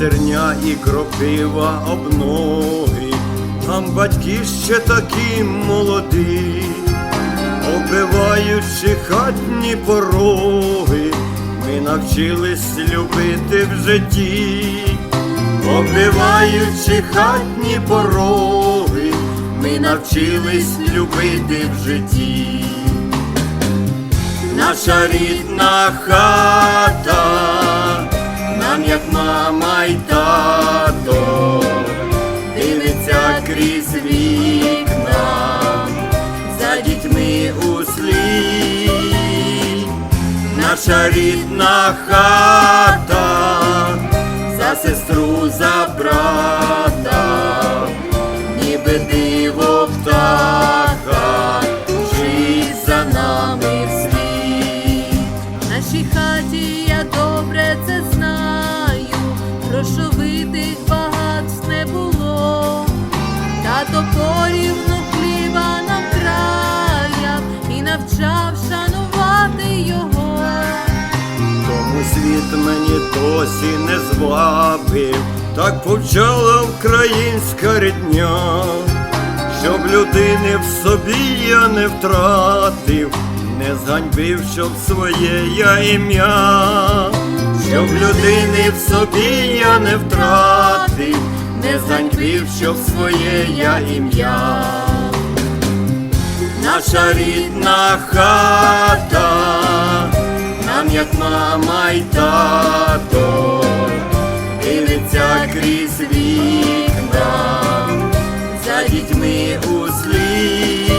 стерня і кропива обноги, там батьки ще такі молоді, оббиваючи хатні пороги, ми навчились любити в житті, оббиваючи хатні пороги, ми навчились любити в житті. Наша рідна хата, нам як мама й тато, дивиться крізь вікна, за дітьми у. Наша рідна хата, за сестру, за брата, ніби диво птаха, грошовитих багатств не було, тато порівну хліба нам краяв і навчав шанувати його. Тому світ мені досі не звабив, так повчала українська рідня, щоб людини в собі я не втратив, не зганьбив, щоб своє я ім'я, щоб людини в собі я не втратив, не зганьбив, щоб своє я ім'я. Наша рідна хата, нам як мама й тато, дивиться крізь вікна, за дітьми у слід.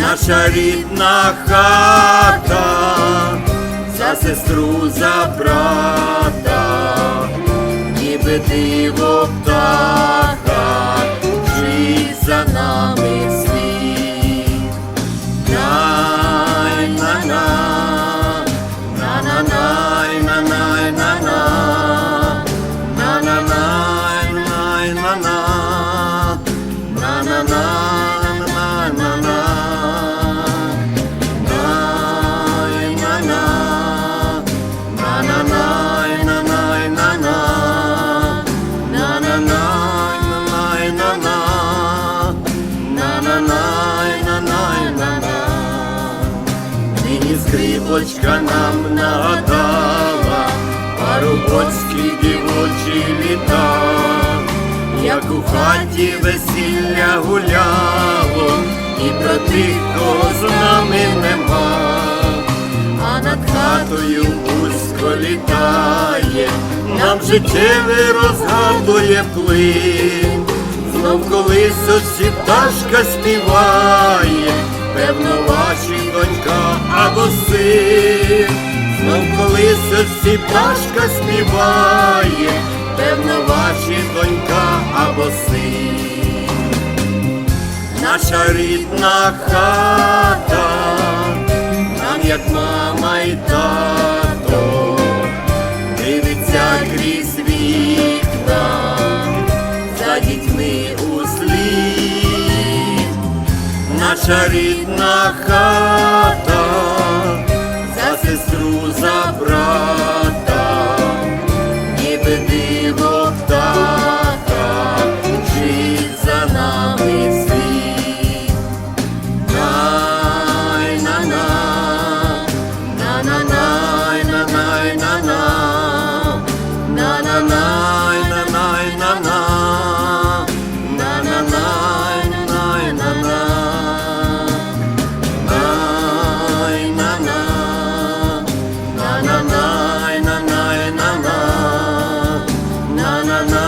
Наша рідна хата, сестру, за брата, ніби диво птаха, жить за нами слід. Най на на на на най на най на на на на най най на на на Нині нам нагадала Парубоцькі дівочі літа Як у хаті весілля гуляло І про тих, кого з нами нема А над хатою вузько літає, нам життєве розгадує плин. Знов колись оці пташка співає, син. Знов колись оці пташка співає, певно, ваші донька або син. Наша рідна хата, нам як мама й тато, дивиться крізь вікна, за дітьми у слід. Наша рідна хата, na na